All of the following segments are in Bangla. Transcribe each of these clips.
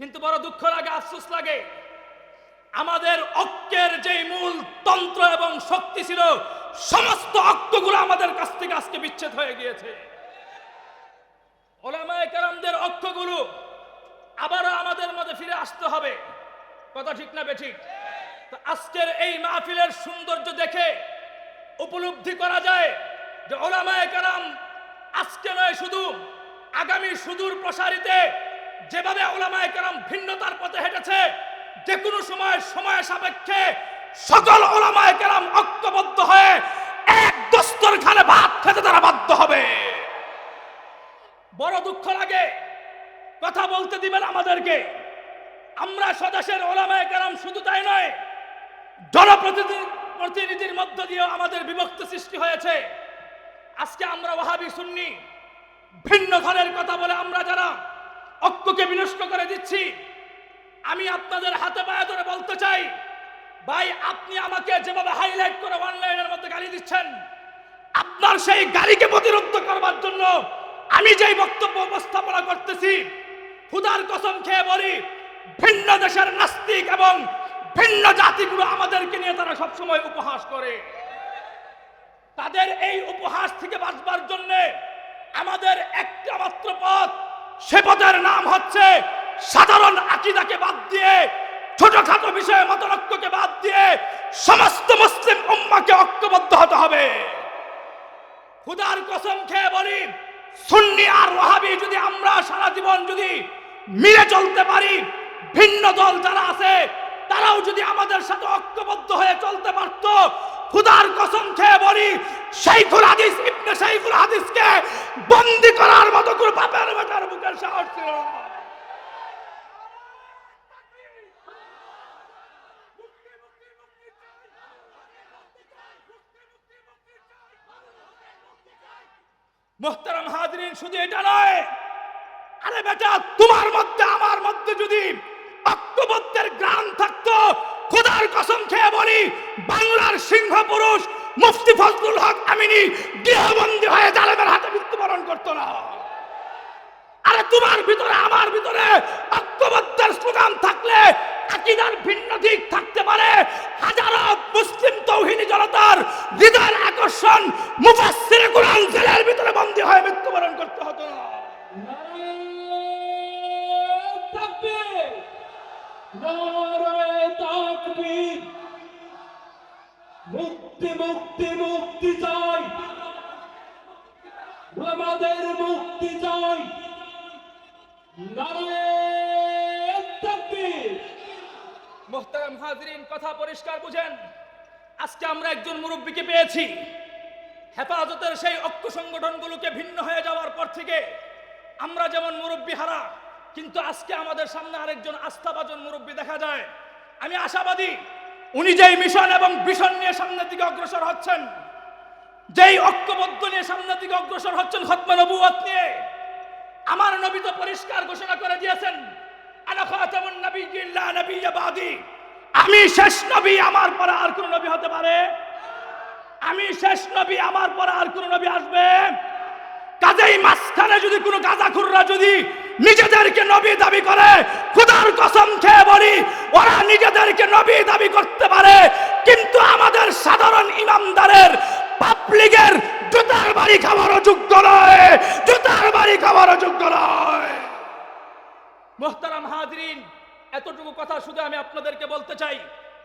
কিন্তু বড় দুঃখ লাগে, আফসোস লাগে। আমাদের ঐক্যের যে মূল তন্ত্র এবং শক্তি ছিল, সমস্ত ঐক্যগুলো আমাদের কাছ থেকে আজকে বিচ্ছেদ হয়ে গিয়েছে। ওলামায়ে কেরামদের ঐক্যগুলো আবারও আমাদের মধ্যে ফিরে আসতে হবে। কথা ঠিক না বেঠিক? তো আজকের এই মাহফিলের সৌন্দর্য দেখে উপলব্ধি করা যায় যে ওলামায়ে কেরাম আজকে নয় শুধু আগামী সুদূর প্রসারিতে যেভাবে ওলামায় কেরাম ভিন্নতার পথে হেঁটেছে যে কোনো সময় সময় সাপেক্ষে সকল ওলামায় কেরাম ঐক্যবদ্ধ হয়ে এক দস্তর দস্তরখানে ভাত খেতে তারা বাধ্য হবে। বড় দুঃখ লাগে কথা বলতে দিবেন আমাদেরকে। আমরা স্বদেশের ওলামায় কেরাম শুধু তাই নয় জনপ্রতিনিধি প্রতিনিধির মধ্য দিয়েও আমাদের বিভক্ত সৃষ্টি হয়েছে। আজকে আমরা ওহাবি সুন্নি, ভিন্ন ঘরের কথা বলে আমরা যারা ঐক্যকে বিনষ্ট করে দিচ্ছি। আমি আপনাদের হাতে পায়ে ধরে বলতে চাই, ভাই, আপনি আমাকে যেভাবে হাইলাইট করে অনলাইনের মধ্যে গালি দিচ্ছেন, আপনার সেই গালিকে প্রতিরোধ করবার জন্য আমি যেই বক্তব্য উপস্থাপনা করতেছি খুদার কসম খেয়ে বলি, ভিন্ন দেশের নাস্তিক এবং ভিন্ন জাতিগুলো আমাদেরকে নিয়ে তারা সবসময় উপহাস করে। তাদের এই উপহাস থেকে বাঁচবার জন্য আমাদের একটা মাত্র পথ সে পথের নাম হচ্ছে সাধারণ আকিদাকে বাদ দিয়ে, ছোটখাটো বিষয়ে মতলক্ষ্যকে বাদ দিয়ে সমস্ত মুসলিম উম্মাকে ঐক্যবদ্ধ হতে হবে। খুদার কসম খেয়ে বলি, সুন্নি আর ওহাবি যদি আমরা সারা জীবন যদি মিলে চলতে পারি, ভিন্ন দল যারা আছে, তারাও যদি আমাদের সাথে ঐক্যবদ্ধ হয়ে চলতে পারত, খুদার কসম খেয়ে বলি শাইখুল হাদিস, ইবনে শাইখুল হাদিসকে বন্দি করার মতো করে মোহতারাম হাজরিন, শুধু এটা নয়। আরে বেটা, তোমার মধ্যে, আমার মধ্যে যদি ঐক্যবদ্ধের গ্রাম থাকতো, খোদার কসম খেয়ে বলি, বাংলার সিংহ পুরুষ মুফতি ফজলুল হক আমিনী গৃহবন্দী হয়ে জালেমের হাতে মৃত্যুবরণ করতো না। আরে তোমার ভিতরে, আমার ভিতরে ঐক্যবদ্ধের স্লোগান থাকলে আকিদার ভিন্ন দিক থাকতে পারে। হাজারো মুসলিম তৌহিনী জনতার হৃদয়ের আকর্ষণ মুফাসসিরে কোরআন জেলের ভিতরে বন্দী হয়ে মৃত্যুবরণ করতে হতো। না মুক্তি মুক্তি মুক্তি চাই। আমাদের মুক্তি চাই। নারায়ে মোহতারাম হাজরিন, কথা পরিষ্কার বুঝেন। আজকে আমরা একজন মুরব্বীকে পেয়েছি। হেফাজতের সেই ঐক্য সংগঠনগুলোকে ভিন্ন হয়ে যাওয়ার পর থেকে আমরা যেমন মুরব্বী হারা, কিন্তু আজকে আমাদের সামনে আরেকজন আস্থাভাজন মুরব্বী দেখা যায়। আমি আশাবাদী উনি যেই মিশন এবং ভিশন নিয়ে সামনের দিকে অগ্রসর হচ্ছেন, যেই ঐক্যবদ্ধ নিয়ে সামনের দিকে অগ্রসর হচ্ছেন খতমা নবুয়াত নিয়ে, আমার নবী তো পরিষ্কার ঘোষণা করে দিয়েছেন আমি শেষ নবী, আমার পরে আর কোন নবী হতে পারে? আমি শেষ নবী, আমার পরে আর কোন নবী আসবে? কাজেই মাঝখানে যদি কোনো গাঁজাখুররা যদি নিজেদেরকে নবী দাবি করে, খুদার কসম খেয়ে বলি, ওরা নিজেদেরকে নবী দাবি করতে পারে, কিন্তু আমাদের সাধারণ ইমামদারের পাবলিকের জুতার বাড়ি খাওয়ারও যোগ্য নয়, জুতার বাড়ি খাওয়ারও যোগ্য নয়। মোহতারাম হাজরিন, এতটুকু কথা শুধু আমি আপনাদেরকে বলতে চাই।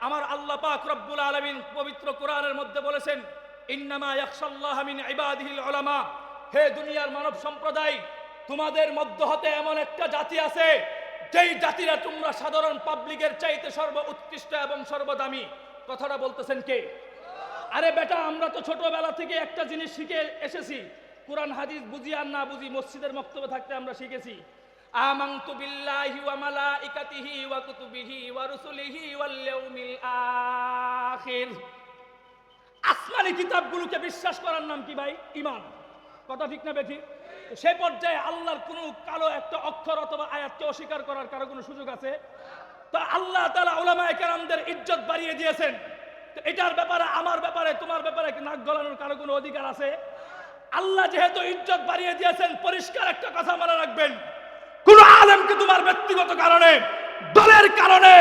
আমার আল্লাহ পাক রব্বুল আলামিন পবিত্র কোরআনের মধ্যে বলেছেন, ইন্নামা ইয়াখশাল্লাহ মিন ইবাদিহিল উলামা। হে দুনিয়ার মানব সম্প্রদায়, তোমাদের মধ্য হতে এমন একটা জাতি আছে, যেই জাতিরা তোমরা সাধারণ পাবলিকের চাইতে সর্ব উৎকৃষ্ট এবং সর্বদামি। কথাটা বলতেছেন কে? আরে বেটা, আমরা তো ছোটবেলা থেকে একটা জিনিস শিখে এসেছি। কোরআন, হাদিস বুঝি আর না বুঝি মসজিদের বক্তব্যে থাকতে আমরা শিখেছি। আমানতু বিল্লাহি ওয়া মালাইকাতিহি ওয়া কুতুবিহি ওয়া রুসুলিহি ওয়াল ইয়াউমিল আখির। আসমানি কিতাবগুলোকে বিশ্বাস করার নাম কি ভাই? ইমান কথা ঠিক না বেঠি? সে পর্যায়ে আল্লাহর কোনো কালো একটা অক্ষর অথবা আয়াতকে অস্বীকার করার কারও কোনো সুযোগ আছে? তো আল্লাহ তালা ওলামায়ে কেরামদের ইজ্জত বাড়িয়ে দিয়েছেন। তো এটার ব্যাপারে, আমার ব্যাপারে, তোমার ব্যাপারে নাক গলানোর কারও কোনো অধিকার আছে? আল্লাহ যেহেতু ইজ্জত বাড়িয়ে দিয়েছেন, পরিষ্কার একটা কথা মনে রাখবেন। কোন আলেমকে তোমার ব্যক্তিগত কারণে, দলের কারণে,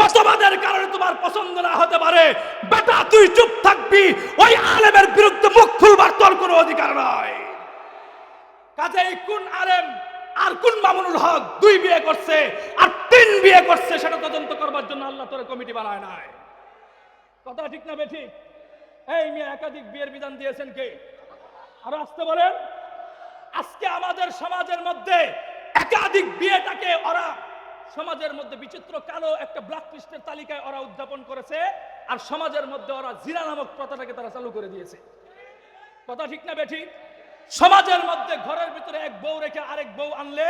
মতবাদের কারণে তোমার পছন্দ না হতে পারে। বেটা, তুই চুপ থাকবি। ওই আলেমের বিরুদ্ধে মুখ খুলবার তোর কোনো অধিকার নয় কাজেই কোন আলেম আর কোন মামুনুল হক দুই বিয়ে করছে আর তিন বিয়ে করছে, সেটা তদন্ত করবার জন্য আল্লাহ তোর কমিটি বানায় নাই। কথা ঠিক না বেঠিক? এই মেয়ে, একাধিক বিয়ের বিধান দিয়েছেন কে? আর আসতে বলেন। আজকে আমাদের সমাজের মধ্যে একাধিক বিয়েটাকে ওরা সমাজের মধ্যে বিচিত্র কালো একটা ব্ল্যাক লিস্টের তালিকায় ওরা উদযাপন করেছে, আর সমাজের মধ্যে ওরা জিরা নামক প্রথাটাকে তারা চালু করে দিয়েছে। কথা ঠিক না বেঠিক? সমাজের মধ্যে ঘরের ভিতরে এক বউ রেখে আরেক বউ আনলে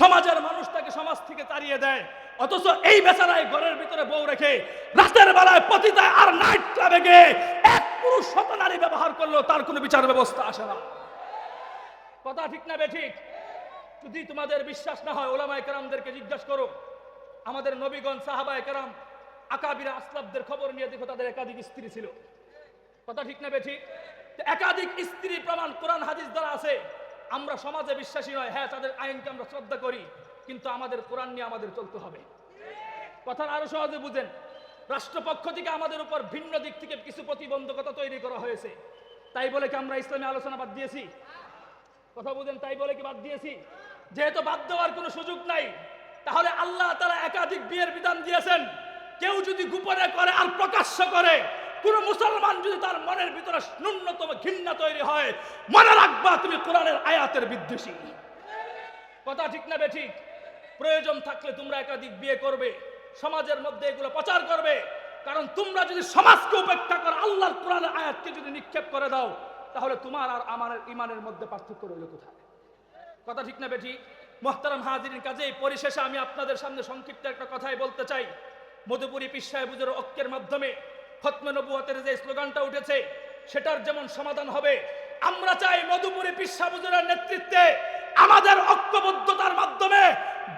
সমাজের মানুষ তাকে সমাজ থেকে তাড়িয়ে দেয়। অথচ এই বেচারায় ঘরের ভিতরে বউ রেখে রাতের বেলায় পতিতায় আর নাইট ক্লাবে গিয়ে এক পুরুষ শত নারী ব্যবহার করলেও তার কোনো বিচার ব্যবস্থা আসে না। কথা ঠিক না বেঠিক? যদি তোমাদের বিশ্বাস না হয় ওলামায় কেরামদেরকে জিজ্ঞাসা করো। আমাদের নবীগঞ্জ সাহাবায় কেরাম আকাবিরা, আসলাবদের খবর নিয়ে দেখো, তাদের একাধিক স্ত্রী ছিল। কথা ঠিক না বেঠিক? একাধিক স্ত্রী প্রমাণ কোরআন, হাদিস দ্বারা আছে। আমরা সমাজে বিশ্বাসী নয়। হ্যাঁ তাদের আইনকে আমরা শ্রদ্ধা করি, কিন্তু আমাদের কোরআন নিয়ে আমাদের চলতে হবে। কথা আরও সহজে বুঝেন। রাষ্ট্রপক্ষ থেকে আমাদের উপর ভিন্ন দিক থেকে কিছু প্রতিবন্ধকতা তৈরি করা হয়েছে। তাই বলে কি আমরা ইসলামী আলোচনা বাদ দিয়েছি? কথা বুঝেন, তাই বলে কি বাদ দিয়েছি? যেহেতু বাদ দেওয়ার কোনো সুযোগ নাই, তাহলে আল্লাহ তারা একাধিক বিয়ের বিধান দিয়েছেন। কেউ যদি গোপনে করে আর প্রকাশ্য করে, কোন মুসলমান যদি তার মনের ভিতরে ন্যূনতম ঘৃণা তৈরি হয়, মনে রাখবা তুমি কোরআনের আয়াতের বিদ্বেষী। কথা ঠিক না বেঠিক? প্রয়োজন থাকলে তোমরা একাধিক বিয়ে করবে, সমাজের মধ্যে এগুলো প্রচার করবে। কারণ তোমরা যদি সমাজকে উপেক্ষা করো, আল্লাহর কোরআনের আয়াতকে যদি নিক্ষেপ করে দাও, তাহলে তোমার আর আমার ইমানের মধ্যে পার্থক্য রইল কোথায়? কথা ঠিক না বেটি মোহতারাম হাজিরিন, কাজেই পরিশেষে আমি আপনাদের সামনে সংক্ষিপ্ত একটা কথাই বলতে চাই। মধুপুরী পিসায় বুজুর ঐক্যের মাধ্যমে খতমে নবুয়াতের যে স্লোগানটা উঠেছে, সেটার যেমন সমাধান হবে, আমরা চাই মধুপুরী পিসা বুজুরের নেতৃত্বে আমাদের ঐক্যবদ্ধতার মাধ্যমে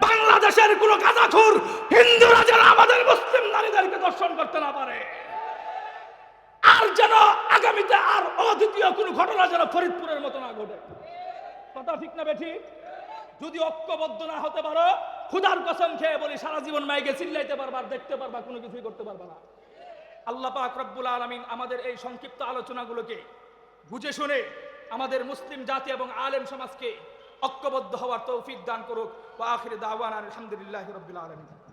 বাংলাদেশের কোন গাঁজাখুর হিন্দুরা যেন আমাদের মুসলিম নারীদেরকে দর্শন করতে না পারে। আর যেন আগামীতে আর অদ্বিতীয় কোনো ঘটনা যেন ফরিদপুরের মতো না ঘটে। কথা ঠিক না বেঠি যদি ঐক্যবদ্ধ না হতে পারো, ক্ষুধার কসম খেয়ে বলি সারা জীবন মাইকে চিল্লাইতে পারবা দেখতে পারবা, কোনো কিছুই করতে পারবা না। আল্লাহ পাক রব্বুল আলমিন আমাদের এই সংক্ষিপ্ত আলোচনাগুলোকে বুঝে শুনে আমাদের মুসলিম জাতি এবং আলেম সমাজকে ঐক্যবদ্ধ হওয়ার তৌফিক দান করুক। বা আখির দাওয়ান আলহামদুলিল্লাহ রব্বুল আলমিন।